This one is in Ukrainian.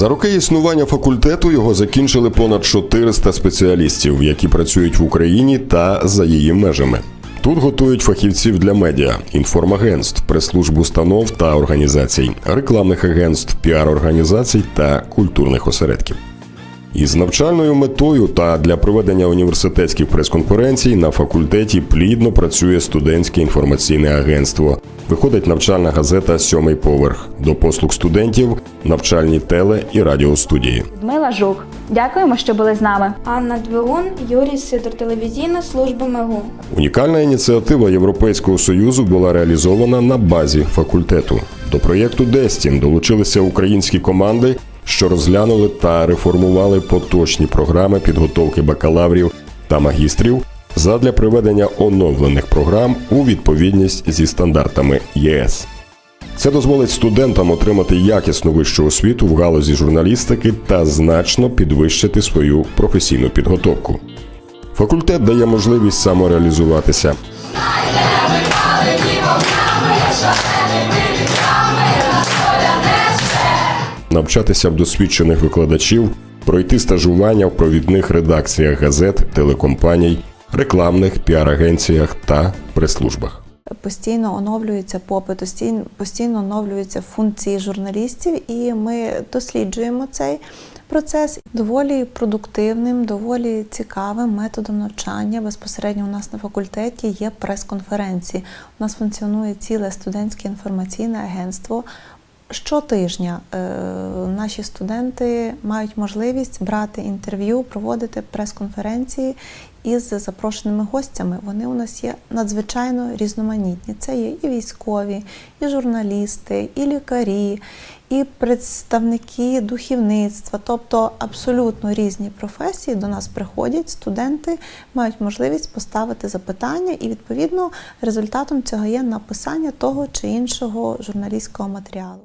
За роки існування факультету його закінчили понад 400 спеціалістів, які працюють в Україні та за її межами. Тут готують фахівців для медіа, інформагентств, прес-служб установ та організацій, рекламних агентств, піар-організацій та культурних осередків. Із навчальною метою та для проведення університетських прес-конференцій на факультеті плідно працює студентське інформаційне агентство. Виходить навчальна газета Сьомий поверх до послуг студентів, навчальні теле і радіостудії. Людмила Жук. Дякуємо, що були з нами. Анна Двигун, Юрій Сидор, телевізійна служба МЕГУ. Унікальна ініціатива Європейського союзу була реалізована на базі факультету. До проєкту Дестін долучилися українські команди, що розглянули та реформували поточні програми підготовки бакалаврів та магістрів задля приведення оновлених програм у відповідність зі стандартами ЄС. Це дозволить студентам отримати якісну вищу освіту в галузі журналістики та значно підвищити свою професійну підготовку. Факультет дає можливість самореалізуватися. Навчатися в досвідчених викладачів, пройти стажування в провідних редакціях газет, телекомпаній, рекламних піар-агенціях та прес-службах. Постійно оновлюється попит, постійно, оновлюються функції журналістів, і ми досліджуємо цей процес доволі продуктивним, доволі цікавим методом навчання. Безпосередньо у нас на факультеті є прес-конференції. У нас функціонує ціле студентське інформаційне агентство. Щотижня е, наші студенти мають можливість брати інтерв'ю, проводити прес-конференції із запрошеними гостями. Вони у нас є надзвичайно різноманітні. Це є і військові, і журналісти, і лікарі, і представники духовництва, тобто абсолютно різні професії до нас приходять. Студенти мають можливість поставити запитання, і відповідно результатом цього є написання того чи іншого журналістського матеріалу.